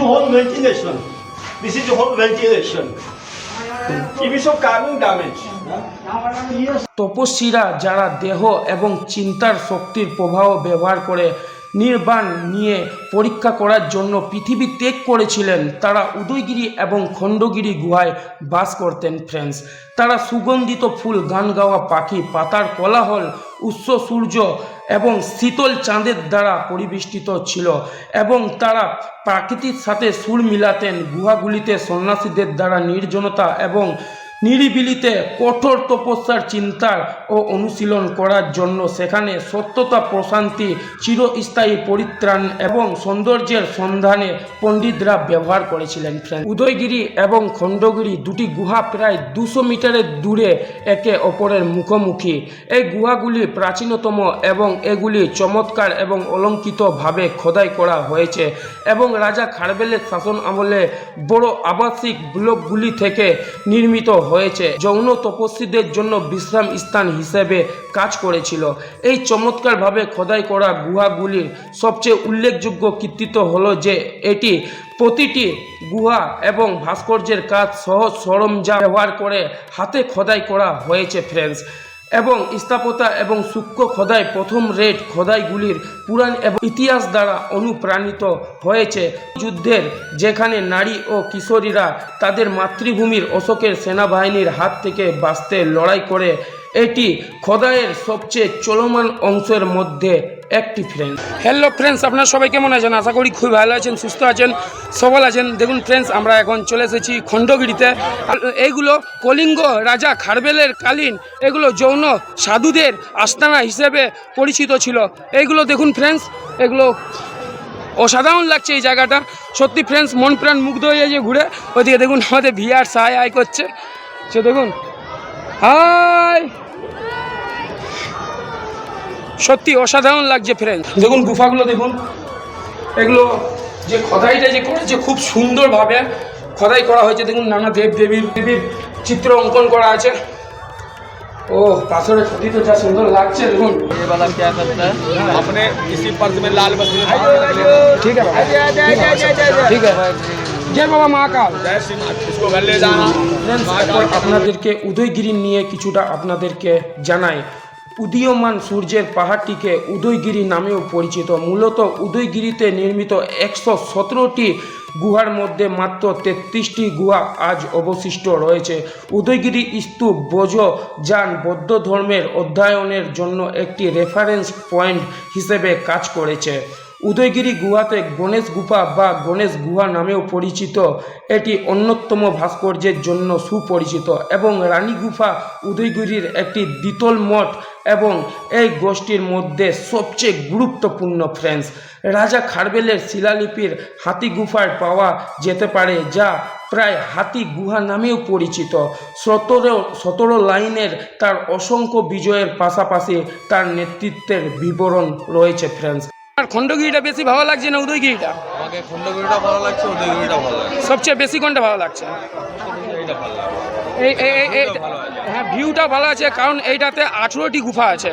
the whole ventilation. This is the whole ventilation. Of carbon damage, তপস্বীরা যারা দেহ এবং চিন্তার শক্তির প্রবাহ ব্যবহার করে নির্বাণ নিয়ে পরীক্ষা করার জন্য পৃথিবী ত্যাগ করেছিলেন তারা উদয়গিরি এবং খণ্ডগিরি গুহায় বাস করতেন ফ্রেন্ডস তারা সুগন্ধিত ফুল গান গাওয়া পাখি পাতার কোলাহল উৎস সূর্য এবং শীতল চাঁদের দ্বারা পরিবেষ্টিত ছিল এবং তারা প্রাকৃতির সাথে সুর মিলাতেন। গুহাগুলিতে সন্ন্যাসীদের দ্বারা নির্জনতা এবং নিরিবিলিতে কঠোর তপস্যার চিন্তার ও অনুশীলন করার জন্য সেখানে সত্যতা প্রশান্তি, চিরস্থায়ী পরিত্রাণ এবং সৌন্দর্যের সন্ধানে পণ্ডিতরা ব্যবহার করেছিলেন ফ্রেন্ড উদয়গিরি এবং খণ্ডগিরি দুটি গুহা প্রায় দুশো মিটারের দূরে একে অপরের মুখোমুখি। এই গুহাগুলি প্রাচীনতম এবং এগুলি চমৎকার এবং অলঙ্কিতভাবে খোদাই করা হয়েছে এবং রাজা খারবেলের শাসন আমলে বড় আবাসিক ব্লকগুলি থেকে নির্মিত হয়েছে, যৌন তপস্বীদের জন্য বিশ্রাম স্থান হিসেবে কাজ করেছিল। এই চমৎকারভাবে খোদাই করা গুহাগুলির সবচেয়ে উল্লেখযোগ্য কৃতিত্ব হলো যে, এটি প্রতিটি গুহা এবং ভাস্কর্যের কাজ সহজ সরঞ্জাম ব্যবহার করে হাতে খোদাই করা হয়েছে, ফ্রেন্ডস। এবং স্থাপতা এবং সূক্ষ্ম খোদাই প্রথম রেড খোদাইগুলির পুরাণ এবং ইতিহাস দ্বারা অনুপ্রাণিত হয়েছে। যুদ্ধের যেখানে নারী ও কিশোরীরা তাদের মাতৃভূমির অশোকের সেনাবাহিনীর হাত থেকে বাঁচতে লড়াই করে এটি খোদাইয়ের সবচেয়ে চলমান অংশের মধ্যে একটি ফ্রেন্ড হ্যালো ফ্রেন্ডস আপনারা সবাই কেমন আছেন? আশা করি খুবই ভালো আছেন, সুস্থ আছেন, সবল আছেন। দেখুন ফ্রেন্ডস আমরা এখন চলে এসেছি খণ্ডগিরিতে। এইগুলো কলিঙ্গ রাজা খারবেলের কালীন, এগুলো যৌন সাধুদের আস্তানা হিসেবে পরিচিত ছিল। এইগুলো দেখুন ফ্রেন্ডস এগুলো অসাধারণ লাগছে এই জায়গাটা। সত্যি ফ্রেন্ডস মন প্রাণ মুগ্ধ হয়ে যে ঘুরে। ওইদিকে দেখুন আমাদের ভিআর সাহায় আয় করছে। সে দেখুন হাই সত্যি অসাধারণ লাগছে ফ্রেন্ড দেখুন গুফাগুলো দেখুন এগুলো যে খোদাইটা যে করেছে খুব সুন্দরভাবে খোদাই করা হয়েছে দেখুন নানা দেব দেবীর দেবীর চিত্র অঙ্কন করা আছে ও পাথরের ক্ষতি তো যা সুন্দর লাগছে দেখুন ये वाला क्या करता है अपने इसी पर्स में लाल बस में ঠিক আছে ঠিক আছে জয় বাবা মহাকাল আপনাদেরকে উদয়গিরি নিয়ে কিছুটা আপনাদেরকে জানাই। উদীয়মান সূর্যের পাহাড়টিকে উদয়গিরি নামেও পরিচিত। মূলত উদয়গিরিতে নির্মিত একশো সতেরোটি গুহার মধ্যে মাত্র তেত্রিশটি গুহা আজ অবশিষ্ট রয়েছে। উদয়গিরি স্তূপ বোঝ যান বৌদ্ধ ধর্মের অধ্যয়নের জন্য একটি রেফারেন্স পয়েন্ট হিসেবে কাজ করেছে। উদয়গিরি গুহাতে গণেশ গুফা বা গণেশ গুহা নামেও পরিচিত। এটি অন্যতম ভাস্কর্যের জন্য সুপরিচিত এবং রানী গুফা উদয়গিরির একটি দ্বিতল মঠ এবং এই গোষ্ঠীর মধ্যে সবচেয়ে গুরুত্বপূর্ণ ফ্রেন্স রাজা খারবেলের শিলালিপির হাতি গুফায় পাওয়া যেতে পারে যা প্রায় হাতি গুহা নামেও পরিচিত। সতেরো সতেরো লাইনের তার অসংখ্য বিজয়ের পাশাপাশি তার নেতৃত্বের বিবরণ রয়েছে ফ্রেন্ডস আর খণ্ডগিরিটা বেশি ভালো লাগছে না উদয়গিরিটা? আমাকে খণ্ডগিরিটা ভালো লাগছে উদয়গিরিটা ভালো লাগছে। সবচেয়ে বেশি কোনটা ভালো লাগছে? এইটা ভালো লাগছে। এই এই এই- এই ভালো আছে। হ্যাঁ ভিউটা ভালো আছে কারণ এইটাতে আঠেরোটি গুফা আছে।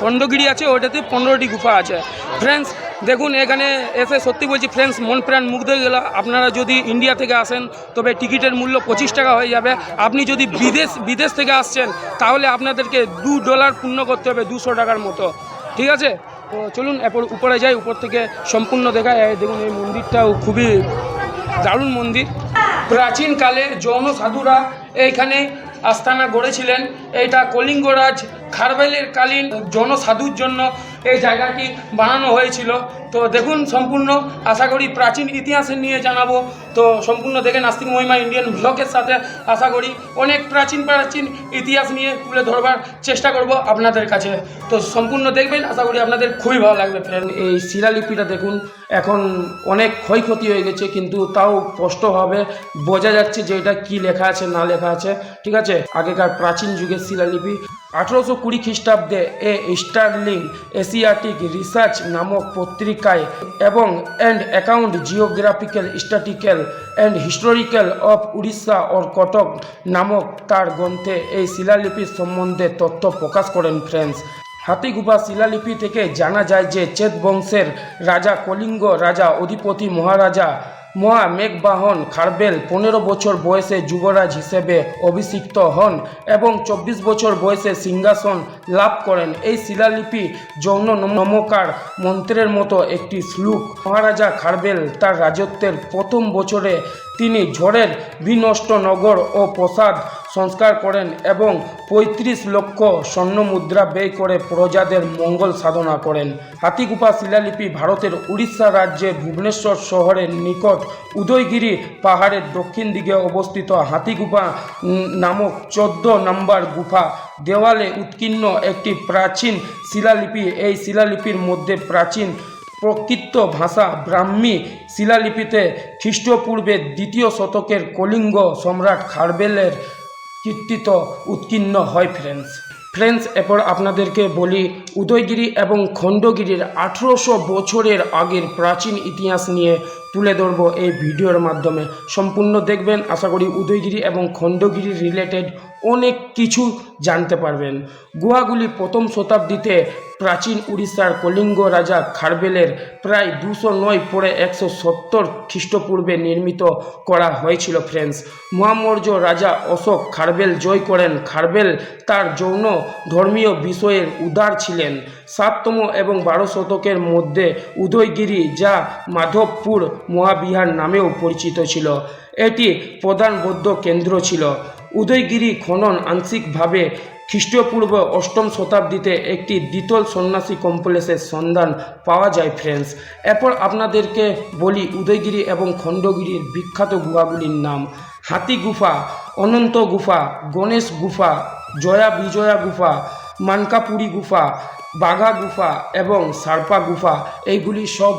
খণ্ডগিরি আছে ওইটাতে পনেরোটি গুফা আছে। ফ্রেন্ডস দেখুন এখানে এসে সত্যি বলছি ফ্রেন্ডস মন প্রাণ মুগ্ধ হয়ে গেল। আপনারা যদি ইন্ডিয়া থেকে আসেন তবে টিকিটের মূল্য পঁচিশ টাকা হয়ে যাবে। আপনি যদি বিদেশ বিদেশ থেকে আসছেন তাহলে আপনাদেরকে দু ডলার পূর্ণ করতে হবে দুশো টাকার মতো। ঠিক আছে? তো চলুন, এরপর উপরে যাই, উপর থেকে সম্পূর্ণ দেখা যায় দেখুন, এই মন্দিরটাও খুবই দারুণ মন্দির। প্রাচীনকালে যৌন সাধুরা এইখানে আস্তানা গড়েছিলেন। এটা কলিঙ্গরাজ, খারবেলের কালীন যৌন সাধুর জন্য এই জায়গাটি বানানো হয়েছিল। তো দেখুন সম্পূর্ণ, আশা করি প্রাচীন ইতিহাসে নিয়ে জানাব। তো সম্পূর্ণ দেখে নাস্তিক মহিমা ইন্ডিয়ান ব্লকের সাথে আশা করি অনেক প্রাচীন প্রাচীন ইতিহাস নিয়ে তুলে ধরবার চেষ্টা করব আপনাদের কাছে। তো সম্পূর্ণ দেখবেন, আশা করি আপনাদের খুবই ভালো লাগবে। ফ্রেন্ড, এই শিলালিপিটা দেখুন, এখন অনেক ক্ষয়ক্ষতি হয়ে গেছে, কিন্তু তাও স্পষ্টভাবে বোঝা যাচ্ছে যে এটা কী লেখা আছে, না লেখা আছে। ঠিক আছে? আগেকার প্রাচীন যুগের শিলালিপি। আঠেরোশো কুড়ি খ্রিস্টাব্দে এ স্টার্লিং এশিয়াটিক রিসার্চ নামক পত্রিকায় এবং and account geographical statistical and historical of Orissa or Cuttack নামক তার গ্রন্থে এই শিলালিপির সম্বন্ধে তথ্য প্রকাশ করেন ফ্রেন্ডস হাতিগুফা শিলালিপি থেকে জানা যায় যে চেত বংশের রাজা কলিঙ্গ রাজা অধিপতি মহারাজা মহা মেঘবাহন খারবেল পনেরো বছর বয়সে যুবরাজ হিসেবে অভিষিক্ত হন এবং চব্বিশ বছর বয়সে সিংহাসন লাভ করেন। এই শিলালিপি যৌন নমকার মন্ত্রের মতো একটি শ্লোক। মহারাজা খারবেল তার রাজত্বের প্রথম বছরে তিনি ঝড়ের বিনষ্ট নগর ও প্রসাদ সংস্কার করেন এবং পঁয়ত্রিশ লক্ষ স্বর্ণ মুদ্রা ব্যয় করে প্রজাদের মঙ্গল সাধনা করেন। হাতিগুপা শিলালিপি ভারতের উড়িষ্যা রাজ্যের ভুবনেশ্বর শহরের নিকট উদয়গিরি পাহাড়ের দক্ষিণ দিকে অবস্থিত হাতিগুপা নামক চোদ্দ নম্বর গুফা। দেওয়ালে উৎকীর্ণ একটি প্রাচীন শিলালিপি। এই শিলালিপির মধ্যে প্রাচীন প্রকৃত ভাষা ব্রাহ্মী শিলালিপিতে খ্রিস্টপূর্বে দ্বিতীয় শতকের কলিঙ্গ সম্রাট খারবেলের কীর্তিত উৎকীর্ণ হয় ফ্রেন্ডস ফ্রেন্ডস এরপর আপনাদেরকে বলি উদয়গিরি এবং খণ্ডগিরির আঠেরোশো বছরের আগের প্রাচীন ইতিহাস নিয়ে তুলে ধরব এই ভিডিওর মাধ্যমে। সম্পূর্ণ দেখবেন, আশা করি উদয়গিরি এবং খণ্ডগিরি রিলেটেড অনেক কিছু জানতে পারবেন। গুহাগুলি প্রথম শতাব্দীতে প্রাচীন উড়িষ্যার কলিঙ্গ রাজা খারবেলের প্রায় দুশো নয় পরে একশো সত্তর খ্রিস্টপূর্বে নির্মিত করা হয়েছিল ফ্রেন্ডস মহামৌর্য রাজা অশোক খারবেল জয় করেন। খারবেল তার যৌন ধর্মীয় বিষয়ের উদার ছিলেন। সাততম এবং বারো শতকের মধ্যে উদয়গিরি যা মাধবপুর মহাবিহার নামেও পরিচিত ছিল। এটি প্রধান বৌদ্ধ কেন্দ্র ছিল। উদয়গিরি খনন আংশিকভাবে খ্রিস্টপূর্ব অষ্টম শতাব্দীতে একটি দ্বিতল সন্ন্যাসী কমপ্লেক্সের সন্ধান পাওয়া যায়, ফ্রেন্ডস। এরপর আপনাদেরকে বলি উদয়গিরি এবং খণ্ডগিরির বিখ্যাত গুহাগুলির নাম। হাতি গুফা, অনন্ত গুফা, গণেশ গুফা, জয়া বিজয়া গুফা, মানকাপুরি গুফা, বাঘা গুফা এবং সার্পা গুফা। এইগুলি সব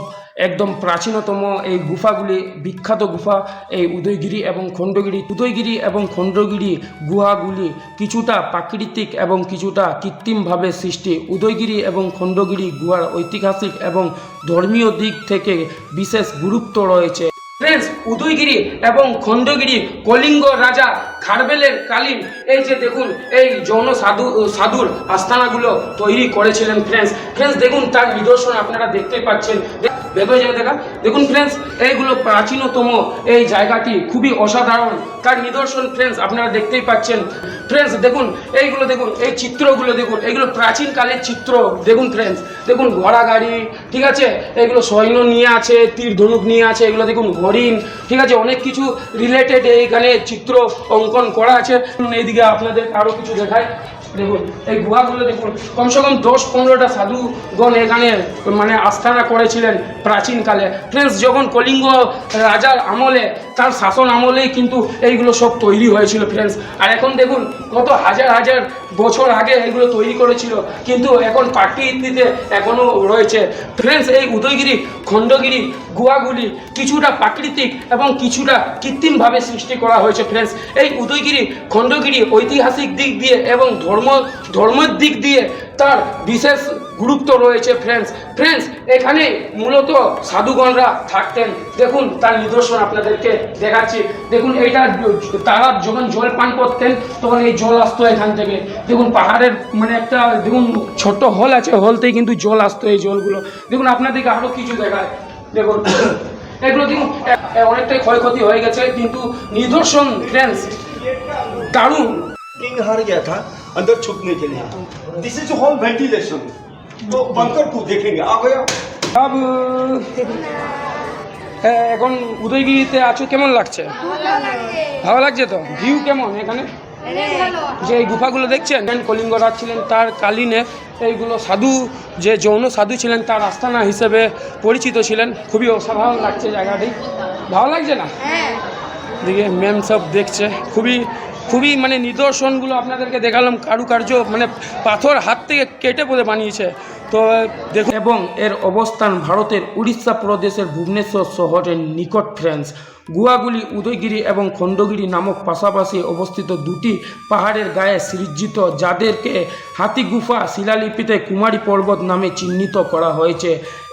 একদম প্রাচীনতম এই গুফাগুলি, বিখ্যাত গুফা, এই উদয়গিরি এবং খণ্ডগিরি। উদয়গিরি এবং খণ্ডগিরি গুহাগুলি কিছুটা প্রাকৃতিক এবং কিছুটা কৃত্রিমভাবে সৃষ্টি। উদয়গিরি এবং খণ্ডগিরি গুহার ঐতিহাসিক এবং ধর্মীয় দিক থেকে বিশেষ গুরুত্ব রয়েছে। ফ্রেন্ডস উদয়গিরি এবং খণ্ডগিরি কলিঙ্গ রাজা খারবেলের কালীন এই যে দেখুন, এই যৌন সাধু সাধুর আস্তানাগুলো তৈরি করেছিলেন ফ্রেন্ডস ফ্রেন্ডস দেখুন, তার নিদর্শন আপনারা দেখতে পাচ্ছেন। যাবে দেখা দেখুন ফ্রেন্ডস এইগুলো প্রাচীনতম এই জায়গাটি খুবই অসাধারণ। তার নিদর্শন ফ্রেন্ডস আপনারা দেখতেই পাচ্ছেন। ফ্রেন্ডস দেখুন, এইগুলো দেখুন, এই চিত্রগুলো দেখুন এগুলো প্রাচীন কালের চিত্র। দেখুন ফ্রেন্ডস দেখুন, ঘোড়া গাড়ি, ঠিক আছে? এগুলো সৈন্য নিয়ে আছে, তীর ধনুক নিয়ে আছে, এগুলো দেখুন, হরিণ, ঠিক আছে? অনেক কিছু রিলেটেড এইখানে চিত্র অঙ্কন করা আছে। এইদিকে আপনাদের আরও কিছু দেখায় দেখুন, এই গুহাগুলো দেখুন, কমসে কম দশ পনেরোটা সাধুগণ এখানে মানে আস্থানা করেছিলেন প্রাচীনকালে। ফ্রেন্ডস যখন কলিঙ্গ রাজার আমলে, তার শাসন আমলেই কিন্তু এইগুলো সব তৈরি হয়েছিল ফ্রেন্ডস আর এখন দেখুন, কত হাজার হাজার বছর আগে এগুলো তৈরি করেছিল, কিন্তু এখন প্রাকৃতিতে এখনও রয়েছে। ফ্রেন্ডস এই উদয়গিরি, খণ্ডগিরি গুহাগুলি কিছুটা প্রাকৃতিক এবং কিছুটা কৃত্রিমভাবে সৃষ্টি করা হয়েছে ফ্রেন্ডস এই উদয়গিরি, খণ্ডগিরি ঐতিহাসিক দিক দিয়ে এবং ধর্ম ধর্মের দিক দিয়ে তার বিশেষ গুরুত্ব রয়েছে ফ্রেন্ডস ফ্রেন্ডস এখানে মূলত সাধুগণরা থাকতেন। দেখুন, তার নিদর্শন আপনাদেরকে দেখাচ্ছি। দেখুন, এইটা তারা যখন জল পান করতেন, তখন এই জল আসতো এখান থেকে। দেখুন, পাহাড়ের মানে একটা, দেখুন, ছোট হল আছে, হলতেই কিন্তু জল আসতো এই জলগুলো। দেখুন, আপনাদেরকে আরও কিছু দেখায়। দেখুন, এগুলো দেখুন অনেকটাই ক্ষয়ক্ষতি হয়ে গেছে, কিন্তু নিদর্শন ফ্রেন্ডস দারুণ। হার अंदर छुपने के लिए दिस इज होल वेंटिलेशन तो बंकर को देखेंगे आ गया সব হ্যাঁ, এখন উদয়গিরিতে আছো কেমন লাগছে ভালো লাগছে তো ভিউ কেমন এখানে যে এই গুফাগুলো দেখছেন কলিঙ্গ রাজ ছিলেন তার কালীনে এইগুলো সাধু যে যৌন সাধু ছিলেন তার আস্তানা হিসেবে পরিচিত ছিলেন খুবই অসাধারণ লাগছে জায়গাটি ভালো লাগছে না দিকে ম্যাম সব দেখছে খুবই খুবই মানে নিদর্শনগুলো আপনাদেরকে দেখালাম কারুকার্য মানে পাথর হাত থেকে কেটে পড়ে বানিয়েছে। তো, দেখুন, এবং এর অবস্থান ভারতের উড়িষ্যা প্রদেশের ভুবনেশ্বর শহরের নিকট ফ্রেন্স গুহাগুলি উদয়গিরি এবং খণ্ডগিরি নামক পাশাপাশি অবস্থিত দুটি পাহাড়ের গায়ে সৃজিত, যাদেরকে হাতি গুফা শিলালিপিতে কুমারী পর্বত নামে চিহ্নিত করা হয়েছে।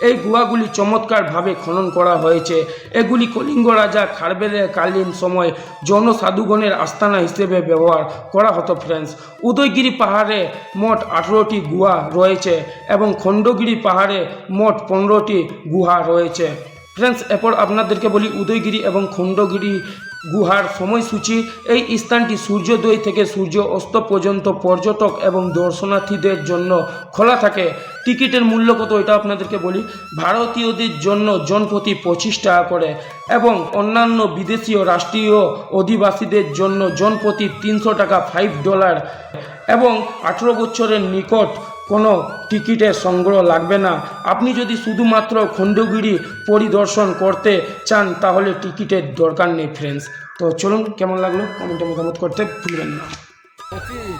এই গুহাগুলি চমৎকারভাবে খনন করা হয়েছে। এগুলি কলিঙ্গ রাজা খারবেলের কালীন সময় যৌন সাধুগণের আস্তানা হিসেবে ব্যবহার করা হতো ফ্রেন্ডস উদয়গিরি পাহাড়ে মোট আঠেরোটি গুহা রয়েছে এবং খণ্ডগিরি পাহাড়ে মোট পনেরোটি গুহা রয়েছে। ফ্রেন্ডস এরপর আপনাদেরকে বলি উদয়গিরি এবং খণ্ডগিরি গুহার সময়সূচি। এই স্থানটি সূর্যোদয় থেকে সূর্য অস্ত পর্যন্ত পর্যটক এবং দর্শনার্থীদের জন্য খোলা থাকে। টিকিটের মূল্য কত এটা আপনাদেরকে বলি। ভারতীয়দের জন্য জনপ্রতি পঁচিশ টাকা করে এবং অন্যান্য বিদেশি ও রাষ্ট্রীয় অধিবাসীদের জন্য জনপ্রতি তিনশো টাকা ফাইভ ডলার এবং আঠেরো বছরের নিকট কোনো টিকিটের সংগ্রহ লাগবে না। আপনি যদি শুধুমাত্র খণ্ডগিরি পরিদর্শন করতে চান তাহলে টিকিটের দরকার নেই ফ্রেন্ডস তো চলুন কেমন লাগল? কমেন্টে মতামত করতে ভুলবেন না।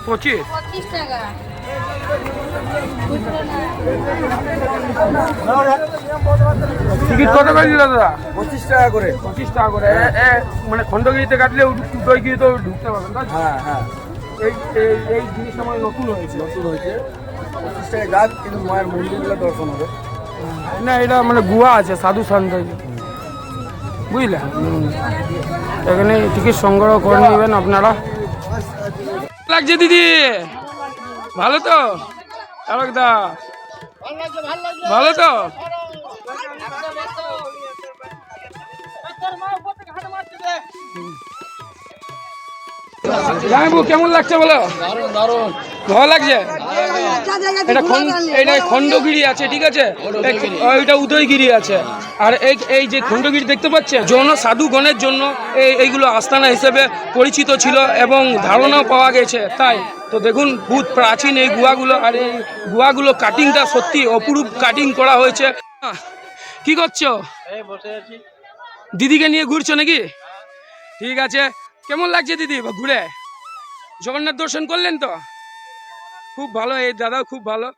পঁচিশ। টিকিট কত করে দিল দাদা? পঁচিশ টাকা করে। পঁচিশ টাকা করে। মানে খণ্ডগিরিতে কাটলে উদয়গিরিতে ঢুকতে পারবেন হ্যাঁ হ্যাঁ। এই এই এই জিনিসটা মানে নতুন হয়েছে। নতুন হয়েছে। পঁচিশ টাকা গাছ কিন্তু মায়ের মন্দিরগুলো দর্শন হবে। না এটা মানে গুহা আছে সাধু সন্ত বুঝলে? এখানে টিকিট সংগ্রহ করে নেবেন আপনারা। লাগছে দিদি? ভালো তো? দা? ভালো তো? কেমন লাগছে বলো? ভালো লাগছে? এটা খন্ড এটা খণ্ডগিরি আছে ঠিক আছে? ওইটা উদয়গিরি আছে। আর এই এই যে খণ্ডগিরি দেখতে পাচ্ছে জন সাধুগণের জন্য এই এইগুলো আস্তানা হিসেবে পরিচিত ছিল এবং ধারণাও পাওয়া গেছে তাই। তো দেখুন বহুত প্রাচীন এই গুহাগুলো আর এই গুহাগুলো কাটিংটা সত্যি অপরূপ কাটিং করা হয়েছে। কি করছ? দিদিকে নিয়ে ঘুরছো নাকি? ঠিক আছে। কেমন লাগছে দিদি ঘুরে? জগন্নাথ দর্শন করলেন তো? খুব ভালো, এই দাদা খুব ভালো।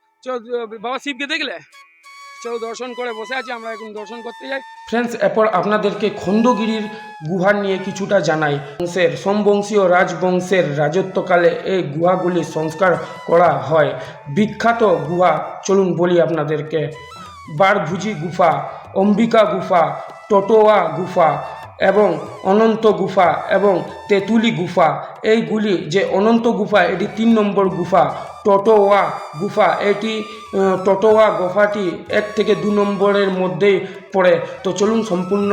বাবা শিবকে দেখলে? চলো দর্শন করে বসে আছি, আমরা এখন দর্শন করতে যাই। ফ্রেন্ডস এরপর আপনাদেরকে খণ্ডগিরির গুহার নিয়ে কিছুটা জানাই। বংশের, সোমবংশীয় রাজবংশের রাজত্বকালে এই গুহাগুলি সংস্কার করা হয়। বিখ্যাত গুহা, চলুন বলি আপনাদেরকে। বারভুজি গুফা, অম্বিকা গুফা, টোটোয়া গুফা এবং অনন্ত গুফা এবং তেঁতুলি গুফা। এইগুলি যে অনন্ত গুফা, এটি তিন নম্বর গুফা। টোটোয়া গুফা। এটি টোটোয়া গুফাটি এক থেকে দু নম্বরের মধ্যেই পড়ে। তো চলুন সম্পূর্ণ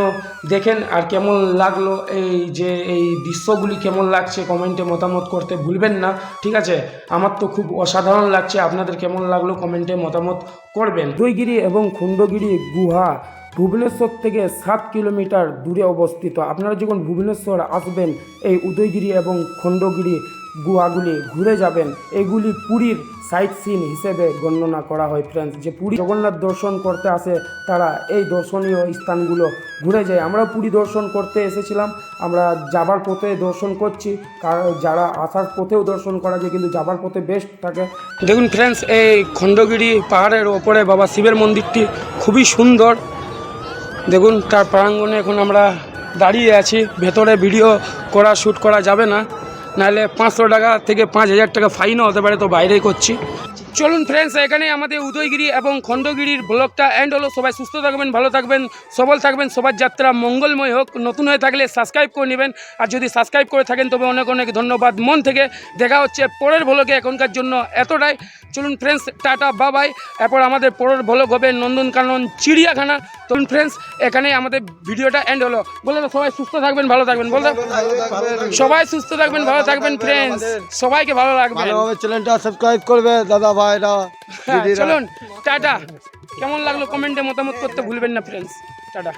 দেখেন আর কেমন লাগল এই যে, এই দৃশ্যগুলি কেমন লাগছে কমেন্টে মতামত করতে ভুলবেন না, ঠিক আছে? আমার তো খুব অসাধারণ লাগছে, আপনাদের কেমন লাগল কমেন্টে মতামত করবেন। দইগিরি এবং খুন্ডগিরি গুহা ভুবনেশ্বর থেকে সাত কিলোমিটার দূরে অবস্থিত। আপনারা যখন ভুবনেশ্বর আসবেন, এই উদয়গিরি এবং খণ্ডগিরি গুহাগুলি ঘুরে যাবেন। এগুলি পুরীর সাইট সিন হিসেবে গণনা করা হয় ফ্রেন্ডস যে পুরী জগন্নাথ দর্শন করতে আসে, তারা এই দর্শনীয় স্থানগুলো ঘুরে যায়। আমরা পুরী দর্শন করতে এসেছিলাম। আমরা যাবার পথে দর্শন করছি। যারা আসার পথেও দর্শন করা যায়, কিন্তু যাবার পথে বেস্ট থাকে। দেখুন ফ্রেন্ডস এই খণ্ডগিরি পাহাড়ের ওপরে বাবা শিবের মন্দিরটি খুবই সুন্দর। দেখুন, তার প্রাঙ্গণে এখন আমরা দাঁড়িয়ে আছি। ভেতরে ভিডিও করা শ্যুট করা যাবে না। নাহলে পাঁচশো টাকা থেকে পাঁচ হাজার টাকা ফাইনও হতে পারে তো বাইরেই করছি। চলুন ফ্রেন্ডস এখানে আমাদের উদয়গিরি এবং খণ্ডগিরির ব্লগটা এন্ড হলো। সবাই সুস্থ থাকবেন, ভালো থাকবেন, সবল থাকবেন। সবার যাত্রা মঙ্গলময় হোক। নতুন হয়ে থাকলে সাবস্ক্রাইব করে নেবেন। আর যদি সাবস্ক্রাইব করে থাকেন, তবে অনেক অনেক ধন্যবাদ মন থেকে। দেখা হচ্ছে পরের ভ্লগে এখনকার জন্য এতটাই। চলুন ফ্রেন্ডস টাটা বাবাই এরপর আমাদের পরের ভ্লগ হবে নন্দনকানন চিড়িয়াখানা। চলুন ফ্রেন্ডস এখানে আমাদের ভিডিওটা এন্ড হলো। বলে সবাই সুস্থ থাকবেন, ভালো থাকবেন। বলতে সবাই সুস্থ থাকবেন, ভালো থাকবেন ফ্রেন্ডস সবাইকে ভালো লাগবে চ্যানেলটা সাবস্ক্রাইব করবে। দাদা ভাইরা হ্যাঁ, চলুন টাটা। কেমন লাগল কমেন্টে মতামত করতে ভুলবেন না ফ্রেন্ডস টাটা।